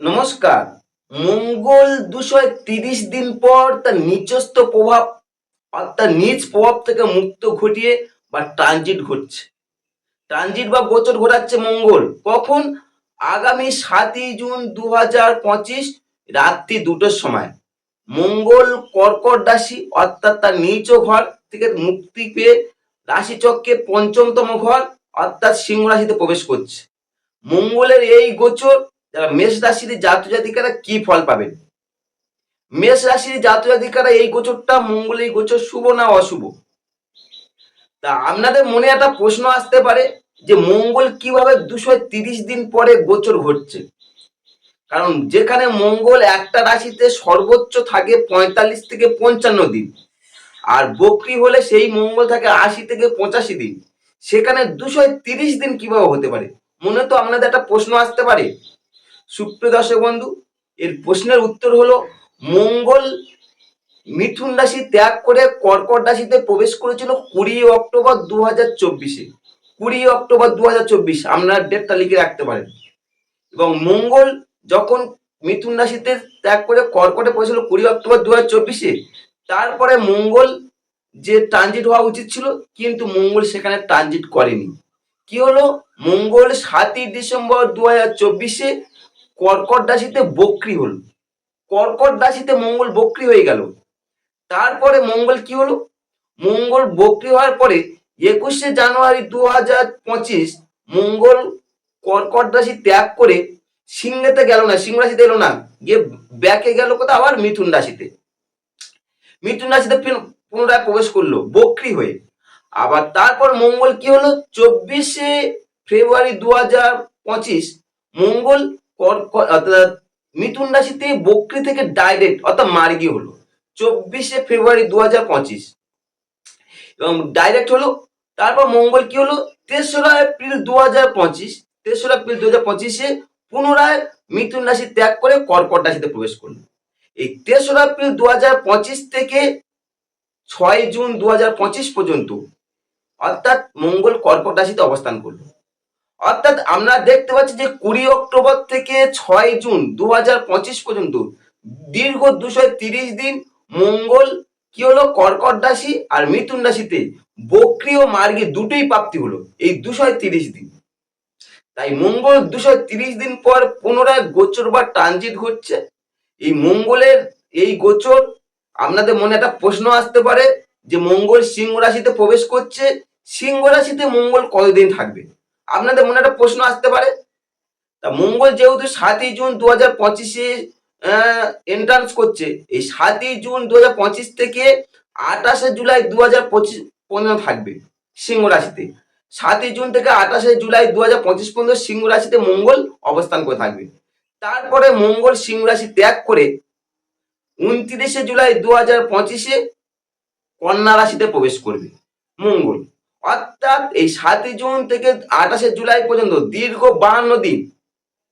নমস্কার। মঙ্গল দুশো তিরিশ দিন পর তার নিচস্থ প্রভাব অর্থাৎ নিজ প্রভাব থেকে মুক্ত ঘটিয়ে বা ট্রানজিট ঘটছে। ট্রানজিট বা গোচর ঘটাচ্ছে মঙ্গল। কখন? আগামী সাতই জুন দু হাজার পঁচিশ রাত্রি দুটোর সময়। মঙ্গল কর্কট রাশি, অর্থাৎ তার নিচ ঘর থেকে মুক্তি পেয়ে রাশিচক্রে পঞ্চমতম ঘর, অর্থাৎ সিংহ রাশিতে প্রবেশ করছে। মঙ্গলের এই গোচর যারা মেষ রাশির জাতক জাতিকারা কি ফল পাবেন? মেষ রাশির জাতক জাতিকারা এই গোচরটা, মঙ্গল এই গোচর, শুভ না অশুভ? তা আপনাদের মনে একটা প্রশ্ন আসতে পারে যে মঙ্গল কীভাবে দুশো তিরিশ দিন পরে গোচর ঘটছে? কারণ যেখানে মঙ্গল একটা রাশিতে সর্বোচ্চ থাকে পঁয়তাল্লিশ থেকে পঞ্চান্ন দিন, আর বকরি হলে সেই মঙ্গল থাকে আশি থেকে পঁচাশি দিন। সেখানে দুশো তিরিশ দিন কীভাবে হতে পারে? মনে তো আপনাদের একটা প্রশ্ন আসতে পারে। সুপ্রিয় দর্শক বন্ধু, এর প্রশ্নের উত্তর হলো, মঙ্গল মিথুন রাশি ত্যাগ করে কর্কট রাশিতে প্রবেশ করেছিল কুড়ি অক্টোবর দু হাজার চব্বিশে। কুড়ি অক্টোবর দু হাজার চব্বিশ, আপনার ডেটটা লিখে রাখতে পারেন। এবং মঙ্গল যখন মিথুন রাশিতে ত্যাগ করে কর্কটে পড়েছিল কুড়ি অক্টোবর দু হাজার চব্বিশে, তারপরে মঙ্গল যে ট্রানজিট হওয়া উচিত ছিল, কিন্তু মঙ্গল সেখানে ট্রানজিট করেনি। কি হলো? মঙ্গল সাতই ডিসেম্বর দু হাজার চব্বিশে কর্কট রাশিতে বক্রি হল। কর্কট রাশিতে মঙ্গল বক্রি হয়ে গেল। তারপরে মঙ্গল কি হলো? মঙ্গল বক্রি হওয়ার পরে একুশে জানুয়ারি দু হাজার পঁচিশ মঙ্গল কর্কট রাশি ত্যাগ করে সিংহেতে গেল না, সিংহ রাশিতে এলো না, গিয়ে ব্যাকে গেল কোথাও আবার মিথুন রাশিতে। মিথুন রাশিতে পুনরায় প্রবেশ করল, বক্রি হয়ে। আবার তারপর মঙ্গল কি হলো? চব্বিশে ফেব্রুয়ারি দু হাজার পঁচিশ মঙ্গল অর্থাৎ মিথুন রাশিতে বক্রি থেকে ডাইরেক্ট অর্থাৎ মার্গী হলো। চব্বিশে ফেব্রুয়ারি দু হাজার পঁচিশ। এবং ডাইরেক্ট হলো, তারপর মঙ্গল কি হলো? তেসরা এপ্রিল দু হাজার পঁচিশ। তেসরা এপ্রিল দু হাজার পঁচিশে পুনরায় মিথুন রাশি ত্যাগ করে কর্কট রাশিতে প্রবেশ করল। এই তেসরা এপ্রিল দু হাজার পঁচিশ থেকে ছয় জুন দু হাজার পঁচিশ পর্যন্ত অর্থাৎ মঙ্গল কর্কট রাশিতে অবস্থান করল। অর্থাৎ আমরা দেখতে পাচ্ছি যে কুড়ি অক্টোবর থেকে ছয় জুন দু হাজার পঁচিশ পর্যন্ত দীর্ঘ দুশো তিরিশ দিন মঙ্গল কি হলো? কর্কট রাশি আর মিথুন রাশিতে বক্রি ও মার্গী দুটোই প্রাপ্তি হলো, এই দুশো তিরিশ দিন। তাই মঙ্গল দুশো তিরিশ দিন পর পুনরায় গোচর বা ট্রানজিট ঘটছে। এই মঙ্গলের এই গোচর, আপনাদের মনে একটা প্রশ্ন আসতে পারে যে মঙ্গল সিংহ রাশিতে প্রবেশ করছে, সিংহ রাশিতে মঙ্গল কতদিন থাকবে? আপনাদের মনে একটা প্রশ্ন আসতে পারে? তা মঙ্গল যেহেতু সাতই জুন দু হাজার পঁচিশে এন্ট্রান্স করছে, এই সাতই জুন দু হাজার পঁচিশ থেকে আঠাশে জুলাই দু হাজার পঁচিশ পর্যন্ত থাকবে সিংহ রাশিতে। সাতই জুন থেকে আঠাশে জুলাই দু হাজার পঁচিশ পর্যন্ত সিংহ রাশিতে মঙ্গল অবস্থান করে থাকবে। তারপরে মঙ্গল সিংহ রাশি ত্যাগ করে উনত্রিশে জুলাই দু হাজার পঁচিশে কন্যা রাশিতে প্রবেশ করবে মঙ্গল। অর্থাৎ এই সাতই জুন থেকে আঠাশে জুলাই পর্যন্ত দীর্ঘ বাহান্ন দিন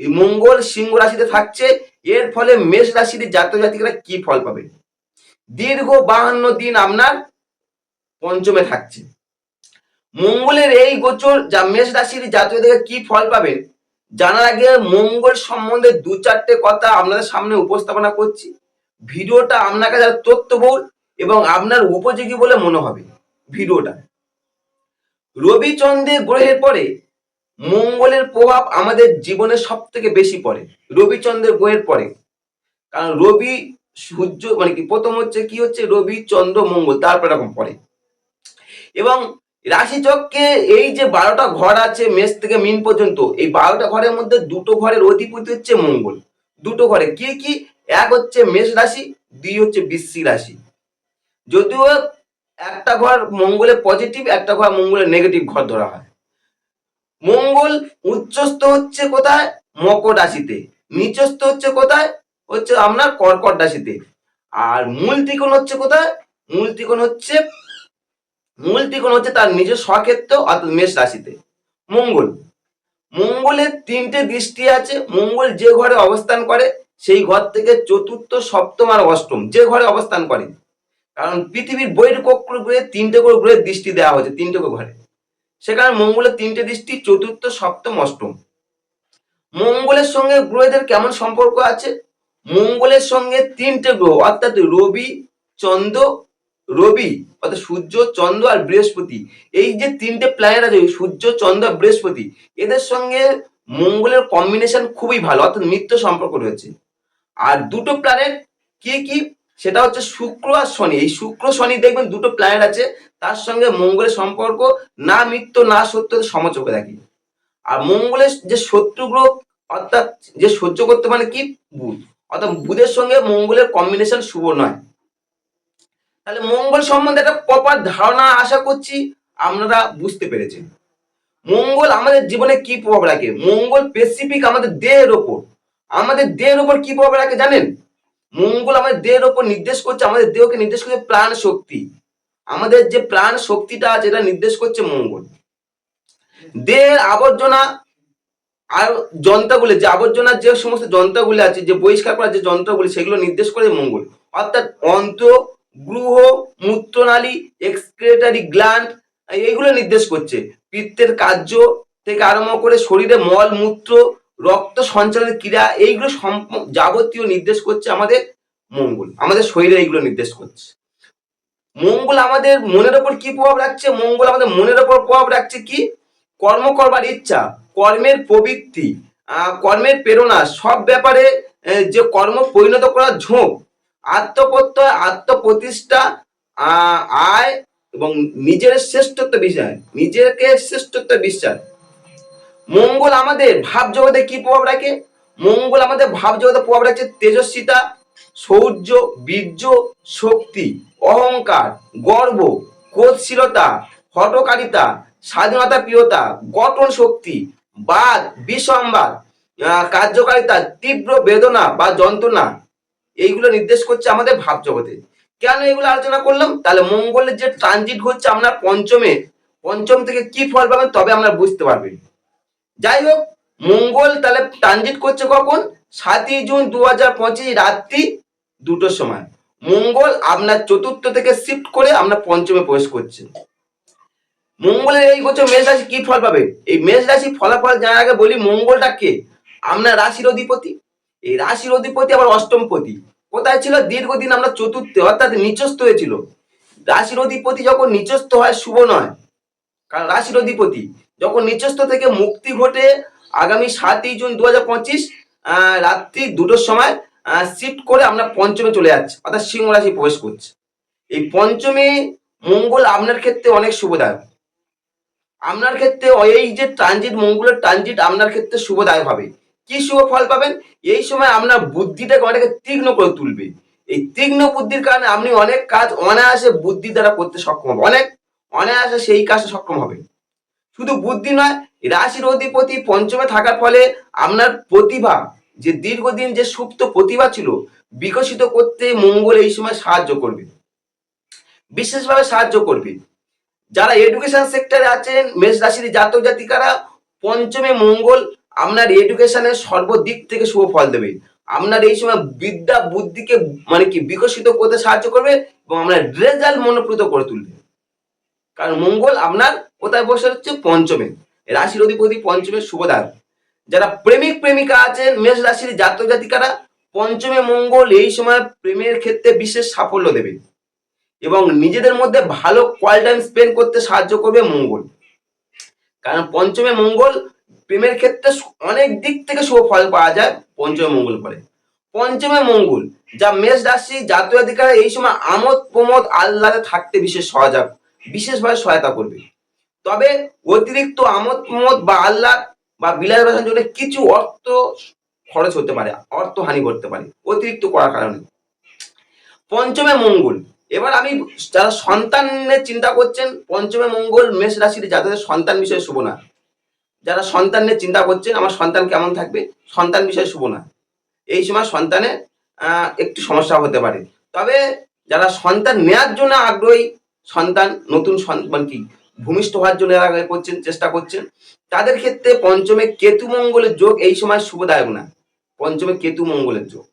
মঙ্গল সিংহ রাশিতে থাকছে। এর ফলে মেষ রাশির জাতক জাতিকরা কি ফল পাবে? দীর্ঘ বাহান্ন দিন আপনার পঞ্চমে থাকছে। মঙ্গলের এই গোচর যা মেষ রাশির জাতক জাতিকা কি ফল পাবেন জানার আগে মঙ্গল সম্বন্ধে দু চারটে কথা আপনাদের সামনে উপস্থাপনা করছি। ভিডিওটা আপনার কাছে তথ্যবহুল এবং আপনার উপযোগী বলে মনে হবে। ভিডিওটা রবিচন্দ্রের গ্রহের পরে মঙ্গলের প্রভাব আমাদের জীবনে সব থেকে বেশি পড়ে, রবিচন্দ্রের গ্রহের পরে। কারণ রবি সূর্য মানে কি? প্রথম হচ্ছে কি হচ্ছে? রবি, চন্দ্র, মঙ্গল, তারপর এরকম পড়ে। এবং রাশিচক্রে এই যে বারোটা ঘর আছে মেষ থেকে মিন পর্যন্ত, এই বারোটা ঘরের মধ্যে দুটো ঘরের অধিপতি হচ্ছে মঙ্গল। দুটো ঘরে কি কি? এক হচ্ছে মেষ রাশি, দুই হচ্ছে বৃশ্চিক রাশি। যদিও একটা ঘর মঙ্গলে পজিটিভ একটা ঘর মঙ্গলে নেগেটিভ ঘর ধরা হয়। মঙ্গল উচ্চস্থ হচ্ছে কোথায়? মকর রাশিতে। নিচস্থ হচ্ছে কোথায়? হচ্ছে আপনার কর্কট রাশিতে। আর মূল ত্রিকোণ হচ্ছে কোথায়? মূল ত্রিকোণ হচ্ছে, মূল ত্রিকোণ হচ্ছে তার নিজের স্বক্ষেত্র অর্থাৎ মেষ রাশিতে। মঙ্গল। মঙ্গলের তিনটে দৃষ্টি আছে। মঙ্গল যে ঘরে অবস্থান করে, সেই ঘর থেকে চতুর্থ, সপ্তম আর অষ্টম, যে ঘরে অবস্থান করে। কারণ পৃথিবীর বহির্কক্ষ গ্রহে তিনটে করে গ্রহের দৃষ্টি দেওয়া হয়েছে, তিনটে করে ঘরে। সেখানে মঙ্গলের তিনটে দৃষ্টি চতুর্থ, সপ্তম, অষ্টম। মঙ্গলের সঙ্গে গ্রহদের কেমন সম্পর্ক আছে? মঙ্গলের সঙ্গে তিনটে গ্রহ, অর্থাৎ রবি, চন্দ্র, রবি, অর্থাৎ সূর্য, চন্দ্র আর বৃহস্পতি। এই যে তিনটে প্ল্যানেট আছে, সূর্য, চন্দ্র আর বৃহস্পতি, এদের সঙ্গে মঙ্গলের কম্বিনেশন খুবই ভালো, অর্থাৎ মিত্র সম্পর্ক রয়েছে। আর দুটো প্ল্যানেট কি কি সেটা হচ্ছে শুক্র আর শনি। এই শুক্র, শনি দেখবেন দুটো প্ল্যানেট আছে, তার সঙ্গে মঙ্গলের সম্পর্ক, না মিত্র না সত্য সমচোখে দেখি আর মঙ্গলের যে শত্রু গ্রহ, অর্থাৎ যে সহ্য করতে মানে কি? বুধ। অর্থাৎ বুধের সঙ্গে মঙ্গলের কম্বিনেশন শুভ নয়। তাহলে মঙ্গল সম্বন্ধে একটা প্রপার ধারণা আশা করছি আপনারা বুঝতে পেরেছেন। মঙ্গল আমাদের জীবনে কি প্রভাব রাখে? মঙ্গল স্পেসিফিক আমাদের দেহের ওপর। আমাদের দেহের ওপর কি প্রভাব রাখে জানেন? মঙ্গল আমাদের দেহের ওপর নির্দেশ করছে, আমাদের দেহকে নির্দেশ করছে প্রাণ শক্তি। আমাদের যে প্রাণ শক্তিটা আছে, এটা নির্দেশ করছে মঙ্গল। দেহের আবর্জনা আর যন্ত্রগুলি, যে আবর্জনার যে সমস্ত যন্ত্রগুলি আছে, যে বহিষ্কার করার যে যন্ত্রগুলি, সেগুলো নির্দেশ করে মঙ্গল। অর্থাৎ অন্ত গ্রহ, মূত্রনালী, এক্সক্রেটারি গ্ল্যান্ড, এইগুলো নির্দেশ করছে। পিত্তের কার্য থেকে আরম্ভ করে শরীরে মল, মূত্র রক্ত সঞ্চালনের ক্রিয়া, এইগুলো যাবতীয় নির্দেশ করছে আমাদের মঙ্গল। আমাদের শরীরে এইগুলো নির্দেশ করছে। মঙ্গল আমাদের মনের ওপর কি প্রভাব রাখছে? মঙ্গল আমাদের মনের ওপর প্রভাব রাখছে কি? কর্ম করবার ইচ্ছা, কর্মের প্রবৃত্তি কর্মের প্রেরণা, সব ব্যাপারে যে কর্ম পরিণত করার ঝোঁক, আত্মপ্রত্যয়, আত্মপ্রতিষ্ঠা আয় এবং নিজের শ্রেষ্ঠত্ব বিশ্বাস নিজেকে শ্রেষ্ঠত্ব বিশ্বাস। মঙ্গল আমাদের ভাব জগতে কি প্রভাব রাখে? মঙ্গল আমাদের ভাব জগতে প্রভাব রাখছে তেজস্বিতা শৌর্য বীর্য, শক্তি, অহংকার, গর্ব, ক্রোধশীলতা হটকারিতা স্বাধীনতা, প্রিয়তা, গঠন শক্তি, বাদ, বিসম্বাদ কার্যকারিতা, তীব্র বেদনা বা যন্ত্রণা। এইগুলো নির্দেশ করছে আমাদের ভাব জগতে। কেন এগুলো আলোচনা করলাম? তাহলে মঙ্গলের যে ট্রানজিট হচ্ছে আপনার পঞ্চমে, পঞ্চম থেকে কি ফল পাবেন তবে আমরা বুঝতে পারবেন যাই হোক মঙ্গল তাহলে ট্রানজিট করছে কখন? সাতই জুন দু হাজার পঁচিশ রাত্রি দুটোর সময়। মঙ্গল আপনার চতুর্থ থেকে শিফট করে আপনার পঞ্চমে প্রবেশ করছে। মঙ্গলের এই বছর মেষ রাশি কি ফল পাবে? এই মেষ রাশি ফলাফল জানার আগে বলি, মঙ্গলটা কে? আপনার রাশির অধিপতি। এই রাশির অধিপতি আবার অষ্টমপতি। কোথায় ছিল? দীর্ঘদিন আমরা চতুর্থে, অর্থাৎ নিচস্থ হয়েছিল। রাশির অধিপতি যখন নিচস্থ হয়, শুভ নয়। কারণ রাশির অধিপতি। যখন নিচস্থ থেকে মুক্তি ঘটে আগামী সাতই জুন দু হাজার পঁচিশ রাত্রি দুটোর সময় শিফট করে আমরা পঞ্চমে চলে যাচ্ছি, অর্থাৎ সিংহ রাশি প্রবেশ করছে। এই পঞ্চমে মঙ্গল আপনার ক্ষেত্রে অনেক শুভদায়ক। আপনার ক্ষেত্রে এই যে ট্রানজিট মঙ্গলের ট্রানজিট আপনার ক্ষেত্রে শুভদায়ক হবে। কি শুভ ফল পাবেন? এই সময় আপনার বুদ্ধিটাকে অনেকে তীক্ষ্ণ করে তুলবে। এই তীক্ষ্ণ বুদ্ধির কারণে আপনি অনেক কাজ অনায়াসে বুদ্ধি দ্বারা করতে সক্ষম হবে অনেক অনায়াসে সেই কাজে সক্ষম হবে শুধু বুদ্ধি নয়, রাশির অধিপতি পঞ্চমে থাকার ফলে আপনার প্রতিভা, যে দীর্ঘদিন যে সুপ্ত প্রতিভা ছিল, বিকশিত করতে মঙ্গল এই সময় সাহায্য করবে। বিশেষভাবে সাহায্য করবে। যারা এডুকেশন সেক্টরে আছেন, মেষ রাশির জাতক জাতিকারা, পঞ্চমে মঙ্গল আপনার এডুকেশনের সর্বদিক থেকে শুভ ফল দেবে। আপনার এই সময় বিদ্যা, বুদ্ধিকে মানে কি বিকশিত করতে সাহায্য করবে এবং আপনার রেজাল্ট মনোপ্রীত করে তুলবে। কারণ মঙ্গল আপনার কোথায় বসে হচ্ছে? পঞ্চমে। রাশির অধিপতি পঞ্চমের শুভদায়ক যারা প্রেমিক প্রেমিকা আছেন, মেষ রাশির জাতক জাতিকারা, পঞ্চমে মঙ্গল এই সময় প্রেমের ক্ষেত্রে বিশেষ সাফল্য দেবে। এবং নিজেদের মধ্যে ভালো কোয়াল টাইম স্পেন্ড করতে সাহায্য করবে মঙ্গল। কারণ পঞ্চমে মঙ্গল প্রেমের ক্ষেত্রে অনেক দিক থেকে শুভ ফল পাওয়া যায় পঞ্চমে মঙ্গল পরে পঞ্চমে মঙ্গল, যা মেষ রাশি জাতীয় অধিকারে এই সময় আমোদ প্রমোদ আহ্লাদে থাকতে বিশেষ সহযোগ বিশেষভাবে সহায়তা করবে। তবে অতিরিক্ত আমোদ প্রমোদ বা আহ্লাদ বা বিলাস বাসন জন্য কিছু অর্থ খরচ হতে পারে অর্থ হানি করতে পারে অতিরিক্ত করার কারণে পঞ্চমে মঙ্গল। এবার আমি যারা সন্তানের চিন্তা করছেন পঞ্চমে মঙ্গল মেষ রাশির যাদের সন্তান বিষয়ে শুভ না। যারা সন্তানের চিন্তা করছেন আমার সন্তান কেমন থাকবে? সন্তান বিষয়ে শুভ না। এই সময় সন্তানের আহ, একটু সমস্যা হতে পারে। তবে যারা সন্তান নেয়ার জন্য আগ্রহী সন্তান নতুন সন- মানে কি? ভূমিষ্ঠ হওয়ার জন্য এরা করছেন, চেষ্টা করছেন। তাদের ক্ষেত্রে পঞ্চমে কেতু মঙ্গলের যোগ এই সময় শুভদায়ক না। পঞ্চমে কেতু মঙ্গলের যোগ।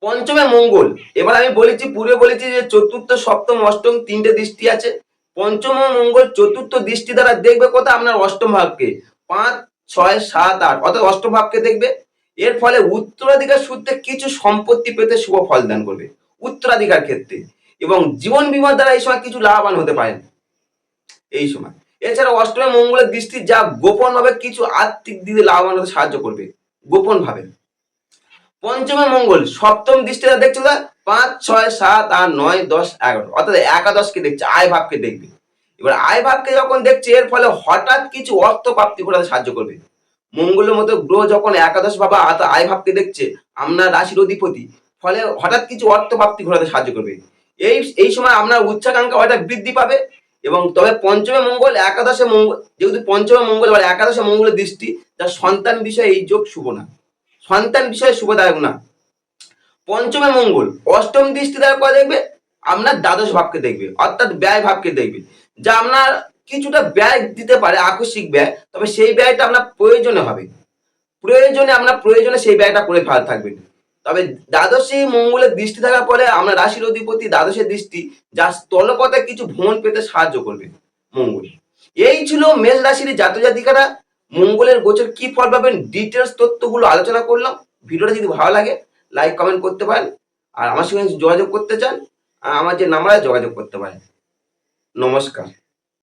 পঞ্চমে মঙ্গল। এবার আমি বলেছি, পূর্বে বলেছি যে চতুর্থ, সপ্তম, অষ্টম তিনটে দৃষ্টি আছে। পঞ্চম মঙ্গল চতুর্থ দৃষ্টি দ্বারা দেখবে কোথায়? আপনার অষ্টম ভাবকে। পাঁচ, ছয়, সাত, আট, অর্থাৎ অষ্টম ভাবকে দেখবে। এর ফলে উত্তরাধিকার সূত্রে কিছু সম্পত্তি পেতে শুভ ফল দান করবে। উত্তরাধিকার ক্ষেত্রে। এবং জীবন বিমার দ্বারা এই সময় কিছু লাভবান হতে পারেন। এই সময়। এছাড়া অষ্টমে মঙ্গলের দৃষ্টি যা গোপন ভাবে কিছু আর্থিক দিকে লাভবান হতে সাহায্য করবে। গোপন ভাবে। পঞ্চমে মঙ্গল, সপ্তম দৃষ্টিটা দেখছে কোথায়? পাঁচ, ছয়, সাত, আট, নয়, দশ, এগারো। অর্থাৎ একাদশকে দেখছে, আয় ভাবকে দেখবে। এবার আয় ভাবকে যখন দেখছে, এর ফলে হঠাৎ কিছু অর্থ প্রাপ্তি করাতে সাহায্য করবে। মঙ্গলের মতো গ্রহ যখন একাদশ অর্থাৎ আয় ভাবকে দেখছে আপনার রাশির অধিপতি, ফলে হঠাৎ কিছু অর্থ প্রাপ্তি ঘটাতে সাহায্য করবে। এই এই সময় আপনার উচ্চাকাঙ্ক্ষা হঠাৎ বৃদ্ধি পাবে। এবং তবে পঞ্চমে মঙ্গল, একাদশে মঙ্গল, যেহেতু পঞ্চমে মঙ্গল বা একাদশে মঙ্গলের দৃষ্টি তার সন্তান বিষয়ে এই যোগ শুভ না। সন্তান বিষয়ে শুভদায়ক না পঞ্চমে মঙ্গল, অষ্টম দৃষ্টি দ্বারা করে দেখবে? আপনার দ্বাদশ ভাবকে দেখবে, অর্থাৎ ব্যয় ভাবকে দেখবে। যা আপনার কিছুটা ব্যয় দিতে পারে, আকস্মিক ব্যয়, তবে সেই ব্যয়টা আপনার প্রয়োজনে হবে। প্রয়োজনে, আপনার প্রয়োজনে সেই ব্যয়টা করে ফেলা থাকবেন তবে দ্বাদশী মঙ্গলের দৃষ্টি থাকার পরে আমরা রাশির অধিপতি দ্বাদশের দৃষ্টি যা স্থলপথে কিছু ভ্রমণ পেতে সাহায্য করবে মঙ্গল। এই ছিল মেষ রাশির জাতজাতিকারা। মঙ্গলের গোচর কি ফল পাবেন ডিটেলস তথ্যগুলো আলোচনা করলাম। ভিডিওটা যদি ভালো লাগে লাইক কমেন্ট করতে পারেন। আর আমার সঙ্গে যোগাযোগ করতে চান, আমার যে নাম্বারে যোগাযোগ করতে পারেন। নমস্কার।